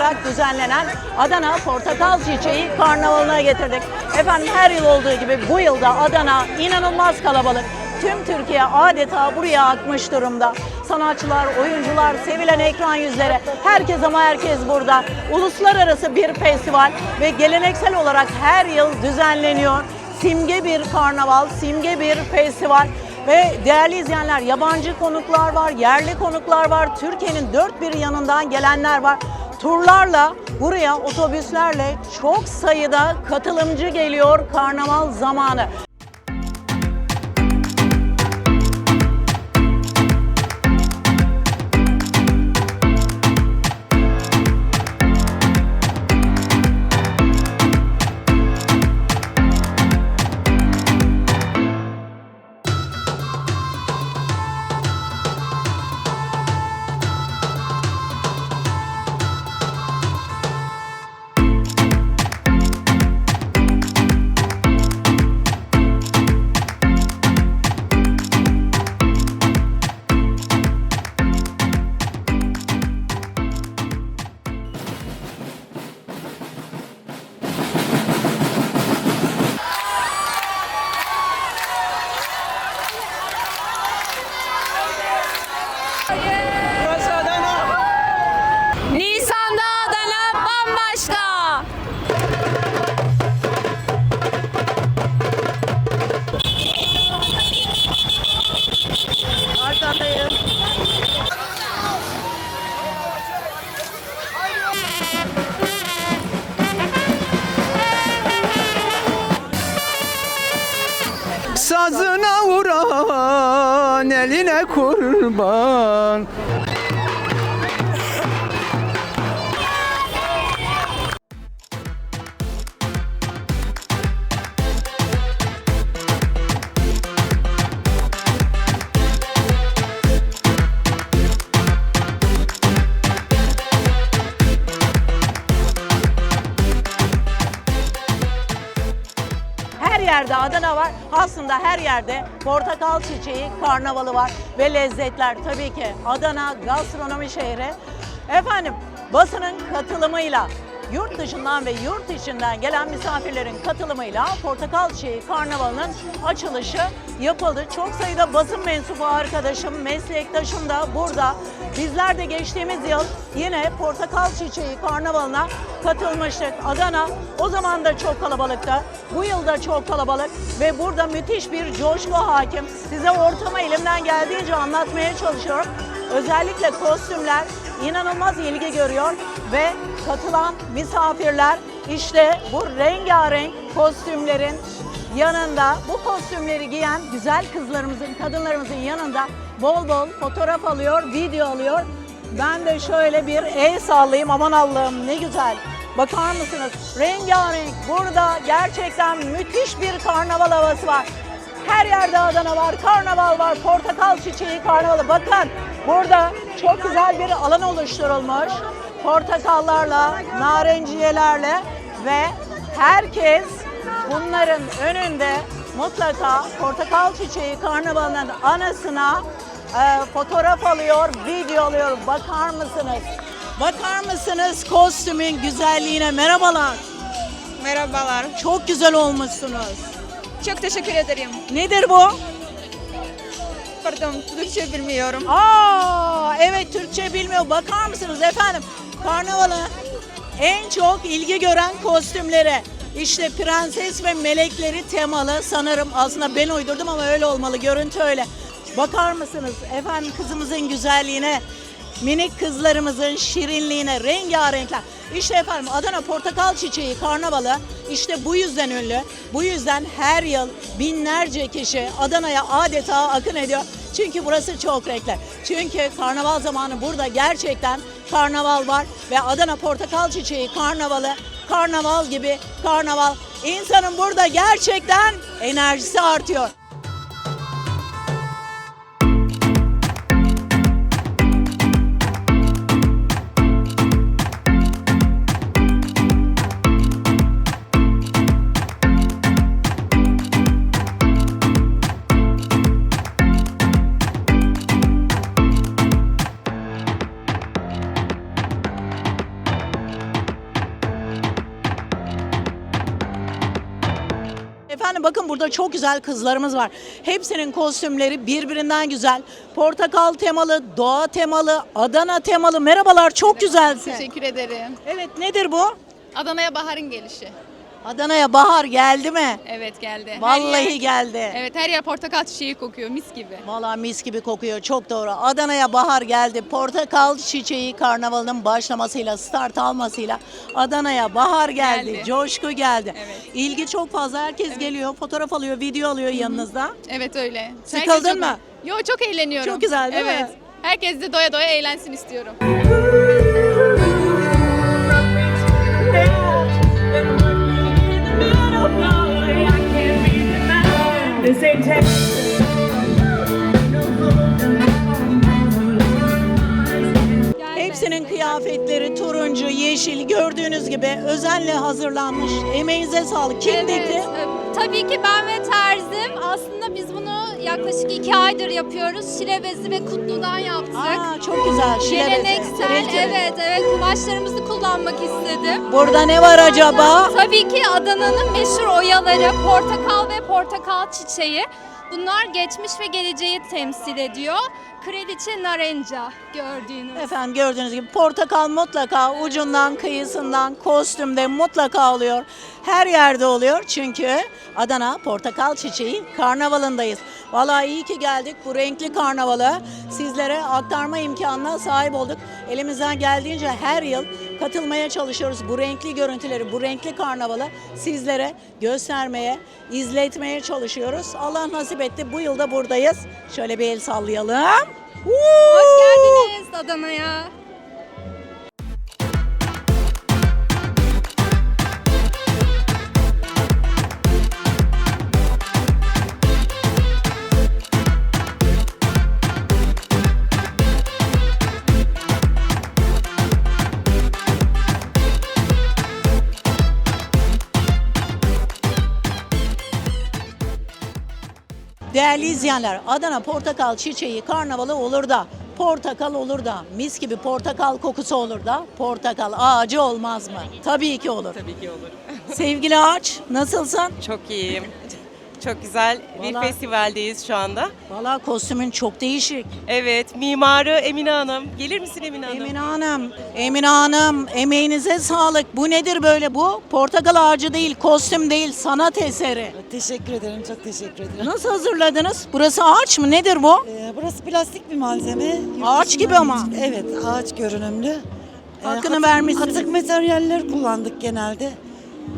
olarak düzenlenen Adana Portakal Çiçeği Karnavalı'na getirdik. Efendim her yıl olduğu gibi bu yılda Adana inanılmaz kalabalık. Tüm Türkiye adeta buraya akmış durumda. Sanatçılar, oyuncular, sevilen ekran yüzleri, herkes ama herkes burada. Uluslararası bir festival ve geleneksel olarak her yıl düzenleniyor. Simge bir karnaval, simge bir festival. Ve değerli izleyenler yabancı konuklar var, yerli konuklar var, Türkiye'nin dört bir yanından gelenler var. Turlarla buraya otobüslerle çok sayıda katılımcı geliyor karnaval zamanı. Sazına vuran eline kurban Aslında her yerde portakal çiçeği karnavalı var ve lezzetler tabii ki Adana gastronomi şehri. Efendim basının katılımıyla yurt dışından ve yurt içinden gelen misafirlerin katılımıyla Portakal Çiçeği Karnavalı'nın açılışı yapıldı. Çok sayıda basın mensubu arkadaşım, meslektaşım da burada. Bizler de geçtiğimiz yıl yine Portakal Çiçeği Karnavalı'na katılmıştık. Adana o zaman da çok kalabalıktı. Bu yıl da çok kalabalık ve burada müthiş bir coşku hakim. Size ortamı elimden geldiğince anlatmaya çalışıyorum. Özellikle kostümler inanılmaz ilgi görüyor ve katılan misafirler işte bu rengarenk kostümlerin yanında bu kostümleri giyen güzel kızlarımızın, kadınlarımızın yanında bol bol fotoğraf alıyor, video alıyor. Ben de şöyle bir el sallayayım aman Allah'ım ne güzel. Bakar mısınız? Rengarenk burada gerçekten müthiş bir karnaval havası var. Her yerde Adana var, karnaval var, portakal çiçeği karnavalı. Bakın burada çok güzel bir alan oluşturulmuş. Portakallarla, narenciyelerle ve herkes bunların önünde mutlaka portakal çiçeği karnavalının anasına e, fotoğraf alıyor, video alıyor. Bakar mısınız? Bakar mısınız kostümün güzelliğine? Merhabalar. Merhabalar. Çok güzel olmuşsunuz. Çok teşekkür ederim. Nedir bu? Pardon, Türkçe bilmiyorum. Aa, evet Türkçe bilmiyor. Bakar mısınız efendim? Karnavalın en çok ilgi gören kostümleri. İşte prenses ve melekleri temalı sanırım aslında ben uydurdum ama öyle olmalı. Görüntü öyle. Bakar mısınız efendim kızımızın güzelliğine, minik kızlarımızın şirinliğine, rengarenkler. İşte efendim Adana Portakal Çiçeği Karnavalı işte bu yüzden ünlü. Bu yüzden her yıl binlerce kişi Adana'ya adeta akın ediyor. Çünkü burası çok renkli. Çünkü karnaval zamanı burada gerçekten karnaval var ve Adana Portakal Çiçeği Karnavalı karnaval gibi karnaval. İnsanın burada gerçekten enerjisi artıyor. Burada çok güzel kızlarımız var. Hepsinin kostümleri birbirinden güzel. Portakal temalı, doğa temalı, Adana temalı. Merhabalar çok güzelsin. Teşekkür ederim. Evet nedir bu? Adana'ya baharın gelişi. Adana'ya bahar geldi mi? Evet geldi. Her Vallahi yer- geldi. Evet her yer portakal çiçeği kokuyor mis gibi. Vallahi mis gibi kokuyor. Çok doğru. Adana'ya bahar geldi. Portakal çiçeği karnavalının başlamasıyla, start almasıyla Adana'ya bahar geldi. Geldi. Coşku geldi. Evet. İlgi çok fazla. Herkes geliyor, fotoğraf alıyor, video alıyor yanınızda. Evet öyle. Sıkıldın Herkes çok- mı? Yo çok eğleniyorum. Çok güzel, değil mi? evet. Herkes de doya doya eğlensin istiyorum. Gibi özenle hazırlanmış. Emeğinize sağlık. Kim Evet, dikti? e, tabii ki ben ve terzim. Aslında biz bunu yaklaşık iki aydır yapıyoruz. Şile bezi ve kutludan yaptık. Aa, çok güzel. Şile bezi. Geleneksel, tiril. evet evet kumaşlarımızı kullanmak istedim. Burada ne var acaba? Tabii ki Adana'nın meşhur oyaları, portakal ve portakal çiçeği. Bunlar geçmiş ve geleceği temsil ediyor. Kraliçe Narenca gördüğünüz. Efendim gördüğünüz gibi portakal mutlaka ucundan kıyısından kostümde mutlaka oluyor. Her yerde oluyor çünkü Adana Portakal Çiçeği Karnavalı'ndayız. Vallahi iyi ki geldik bu renkli karnavalı sizlere aktarma imkanına sahip olduk. Elimizden geldiğince her yıl katılmaya çalışıyoruz. Bu renkli görüntüleri, bu renkli karnavalı sizlere göstermeye, izletmeye çalışıyoruz. Allah nasip etti bu yılda buradayız. Şöyle bir el sallayalım. Hoş geldiniz Adana'ya. Değerli izleyenler, Adana portakal çiçeği karnavalı olur da, portakal olur da, mis gibi portakal kokusu olur da, portakal ağacı olmaz mı? Tabii ki olur. Tabii ki olur. Sevgili ağaç, nasılsın? Çok iyiyim. Çok güzel bir Vallahi- festivaldeyiz şu anda. Valla kostümün çok değişik. Evet, mimarı Emine Hanım. Gelir misin Emine Hanım? Emine Hanım, Emine Hanım emeğinize sağlık. Bu nedir böyle bu? Portakal ağacı değil, kostüm değil, sanat eseri. Teşekkür ederim, çok teşekkür ederim. Nasıl hazırladınız? Burası ağaç mı? Nedir bu? Ee, burası plastik bir malzeme. Yurt Ağaç dışından gibi ama. getirdik. Evet, ağaç görünümlü. Ee, Hakkını atık- vermişsiniz. Atık materyaller kullandık genelde.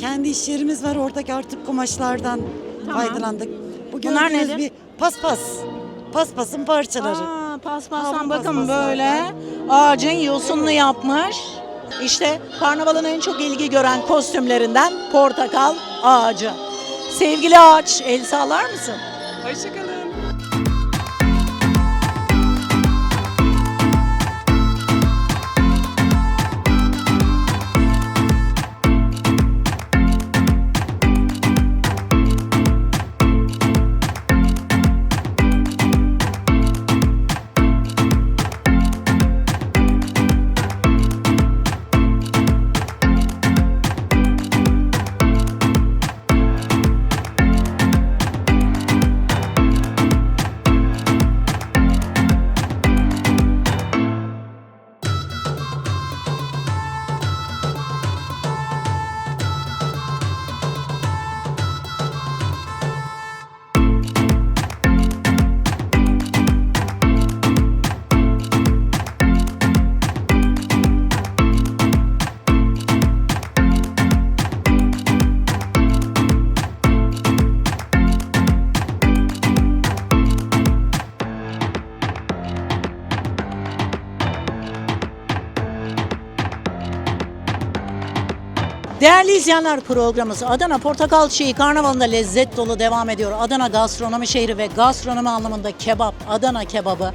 Kendi iş yerimiz var, oradaki artık kumaşlardan. Faydalandık. Bu Bunlar gördüğünüz nedir? bir paspas. Paspasın parçaları. Aa, paspastan Havlu bakın paspaslardan. böyle ağacın yosunlu yapmış. İşte karnavalın en çok ilgi gören kostümlerinden portakal ağacı. Sevgili ağaç, el sağlar mısın? Hoşçakalın. Değerli izleyenler programımız Adana Portakal Çiçeği Karnavalı'nda lezzet dolu devam ediyor. Adana gastronomi şehri ve gastronomi anlamında kebap, Adana kebabı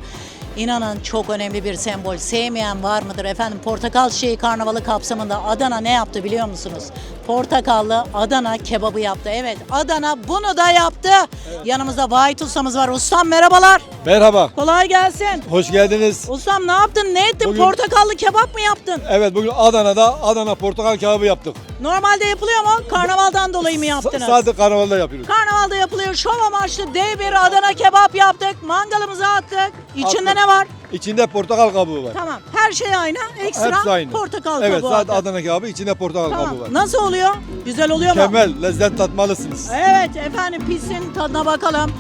inanın çok önemli bir sembol. Sevmeyen var mıdır efendim? Portakal Çiçeği Karnavalı kapsamında Adana ne yaptı biliyor musunuz? Portakallı Adana kebabı yaptı. Evet Adana bunu da yaptı. Yanımızda Vahit ustamız var. Ustam merhabalar. Merhaba, Kolay gelsin. hoş geldiniz. Ustam ne yaptın? Ne ettin? Bugün- Portakallı kebap mı yaptın? Evet bugün Adana'da Adana portakal kebabı yaptık. Normalde yapılıyor mu? Karnavaldan dolayı mı yaptınız? Sa- sadece karnavalda yapıyoruz. Karnavalda yapılıyor. Şov amaçlı dev bir Adana kebap yaptık. Mangalımıza attık. İçinde Attık. Ne var? İçinde portakal kabuğu var. Tamam. Her şey aynı. Ekstra Hepsi aynı. portakal Evet kabuğu sadece attık. Adana kebabı içinde portakal Tamam. kabuğu var. Nasıl oluyor? Güzel oluyor mu? Mükemmel, lezzet tatmalısınız. Evet efendim pisin tadına bakalım.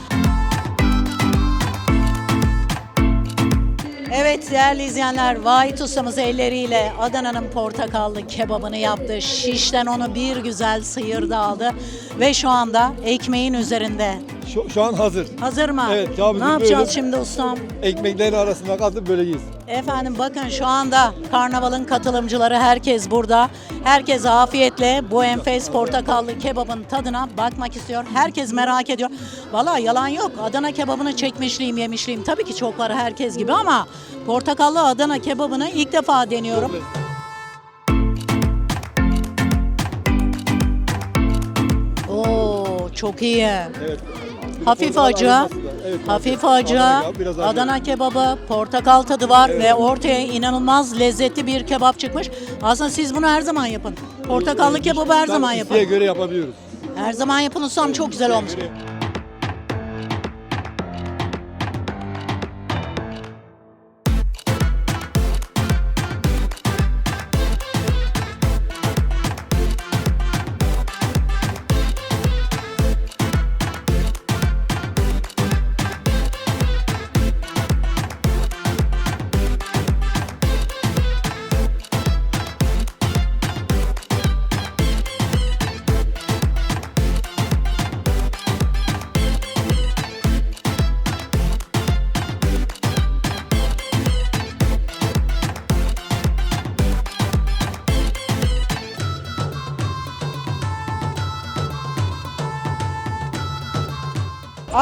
Evet değerli izleyenler Vahit ustamız elleriyle Adana'nın portakallı kebabını yaptı. Şişten onu bir güzel sıyırdı aldı. Ve şu anda ekmeğin üzerinde. Şu, şu an hazır. Hazır mı? Evet, kebabımızı Ne yapacağız böyle- şimdi ustam? Ekmeklerin arasında katıp böyle yiyiz. Efendim bakın şu anda karnavalın katılımcıları herkes burada. Herkes afiyetle bu enfes portakallı kebabın tadına bakmak istiyor. Herkes merak ediyor. Valla yalan yok. Adana kebabını çekmişliğim yemişliğim. Tabii ki çok var herkes gibi ama portakallı Adana kebabını ilk defa deniyorum. Oo çok iyi. Evet. Hafif acı, evet, hafif Adana acı, acı. Adana kebabı, portakal tadı var ve ortaya inanılmaz lezzetli bir kebap çıkmış. Aslında siz bunu her zaman yapın. Portakallı kebabı her zaman yapın. göre yapabiliyoruz. Her zaman yapın ustam çok güzel olmuş.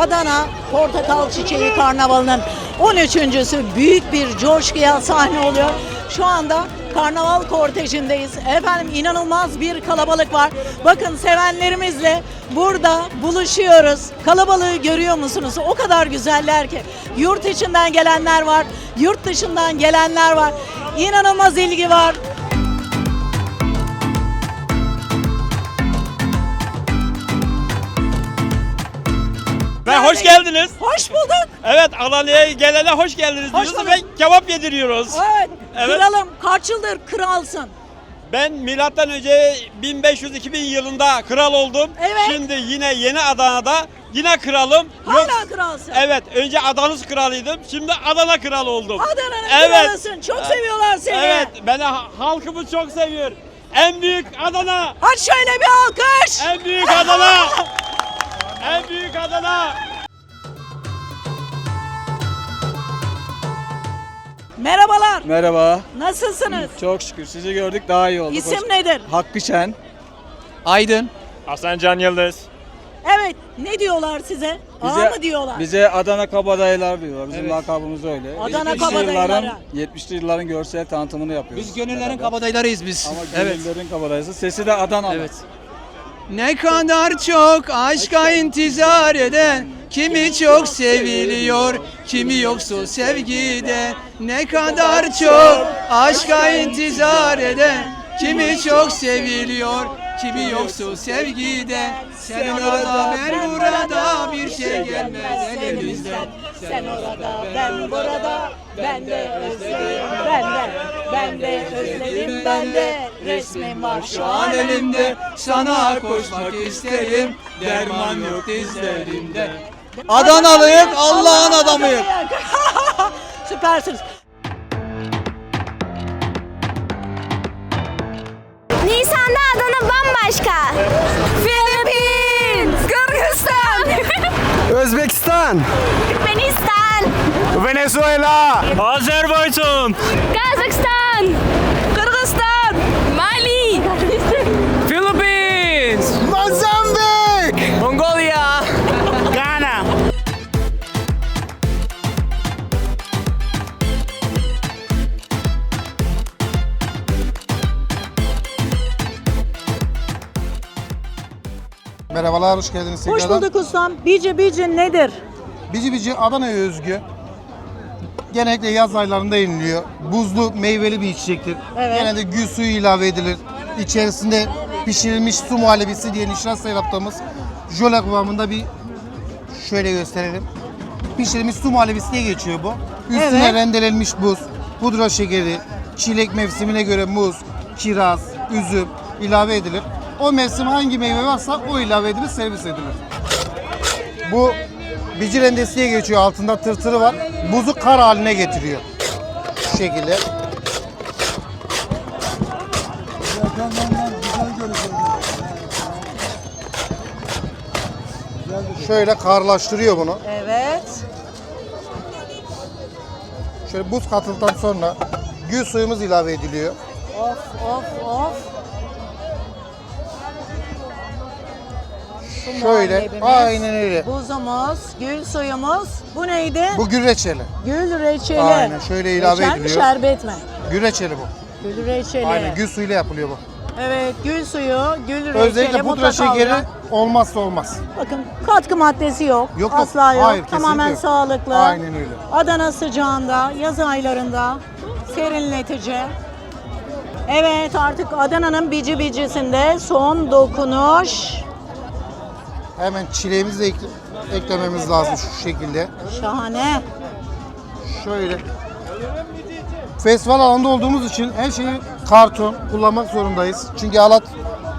Adana Portakal Çiçeği Karnavalı'nın 13.sü büyük bir coşkuya sahne oluyor. Şu anda karnaval kortejindeyiz. Efendim inanılmaz bir kalabalık var. Bakın sevenlerimizle burada buluşuyoruz. Kalabalığı görüyor musunuz? O kadar güzeller ki. Yurt içinden gelenler var, yurt dışından gelenler var. İnanılmaz ilgi var. Ve hoş geldiniz. Hoş bulduk. Evet Adana'ya gelene hoş geldiniz Hoş diyoruz bulduk. ve kebap yediriyoruz. Evet, Evet. kralım kaç yıldır kralsın? Ben milattan önce 1500-2000 yılında kral oldum. Evet. Şimdi yine yeni Adana'da yine kralım. Hala kralsın. Evet önce Adanız kralıydım. Şimdi Adana kralı oldum. Adana'nın kralısın. Çok seviyorlar seni. Evet beni ha- halkımız çok seviyor. En büyük Adana. Hadi şöyle bir alkış. En büyük Adana. en büyük Adana. Merhabalar. Merhaba. Nasılsınız? Çok şükür sizi gördük daha iyi olduk. İsim nedir? Hakkı Şen. Aydın. Hasan Can Yıldız. Evet. Ne diyorlar size? Ağa mı diyorlar? Bize Adana kabadayılar diyorlar. Bizim lakabımız öyle. Adana 70'li kabadayıları. yılların- 70'li yılların görsel tanıtımını yapıyoruz. Biz gönüllerin beraber. kabadayılarıyız biz. Ama evet. gönüllerin kabadayısı. Sesi de Adana. Evet. Ne kadar çok aşka intizar eden Kimi çok seviliyor, kimi yoksa sevgide. Ne kadar çok aşka intizar eden Kimi çok seviliyor, kimi yoksa sevgide. Sen orada ben burada bir şey gelmez elimizden. Sen orada, ben burada, ben de özledim, ben de, ben de özledim, ben de. Resmin var Şu an elimde. Sana koşmak isterim. Derman yok dizlerimde. Adanalıyım Allah'ın adamıyım. Süpersiniz. Nisan'da Adana bambaşka. Filipin, Kırgızistan, Özbekistan. Türkmenistan, Venezuela Azerbaycan. Kazakistan, Kırgızistan, Mali, Philippines Mozambik Mongolia Ghana Merhabalar, hoş geldiniz Hoş tekrardan. bulduk ustam. Bici bici nedir? Bici Bici Adana'ya özgü genellikle yaz aylarında yeniliyor. Buzlu meyveli bir içecektir. Evet. Genelde gül suyu ilave edilir. İçerisinde pişirilmiş su muhallebisi diye nişasta yaptığımız jöle kıvamında bir şöyle gösterelim. Pişirilmiş su muhallebisi diye geçiyor bu. Üstüne Evet. rendelenmiş buz, pudra şekeri, çilek mevsimine göre muz, kiraz, üzüm ilave edilir. O mevsim hangi meyve varsa o ilave edilir, servis edilir. Bu bici rendesi diye geçiyor. Altında tırtırı var. Buzu kar haline getiriyor. Şu şekilde. Şöyle karlaştırıyor bunu. Evet. Şöyle buz katıldıktan sonra gül suyumuz ilave ediliyor. Of of of. Şöyle muhallebimiz, aynen öyle. Buzumuz, gül suyumuz. Bu neydi? Bu gül reçeli. Gül reçeli. Aynen, şöyle ilave Reçel mi, ediliyor. şerbet mi? Gül reçeli bu. Gül reçeli. Aynen gül suyuyla yapılıyor bu. Evet, gül suyu, gül reçeli. Özellikle pudra mutlaka şekeri olacak. olmazsa olmaz. Bakın katkı maddesi yok. Yok, yok. Asla yok. Hayır, kesinlikle Tamamen yok. sağlıklı. Aynen öyle. Adana sıcağında, yaz aylarında serinletici. Evet artık Adana'nın bici bicisinde son dokunuş. Hemen çileğimizi de ekle- eklememiz lazım şu şekilde. Şahane. Şöyle. Festival alanında olduğumuz için her şeyi karton kullanmak zorundayız. Çünkü alat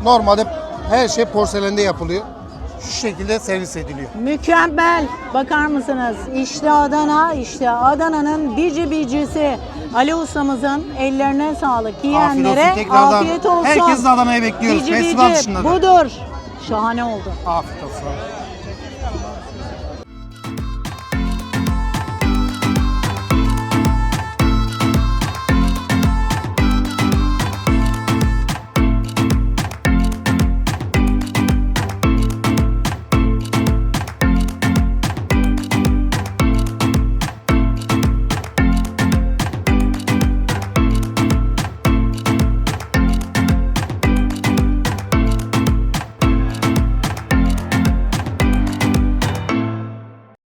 normalde her şey porselende yapılıyor. Şu şekilde servis ediliyor. Mükemmel. Bakar mısınız? İşte Adana, işte Adana'nın bici bicisi. Ali ustamızın ellerine sağlık. Yiyenlere afiyet olsun. Herkesi de Adana'ya bekliyoruz. Bici Festival bici dışında da. budur. Şahane oldu. Afiyet olsun.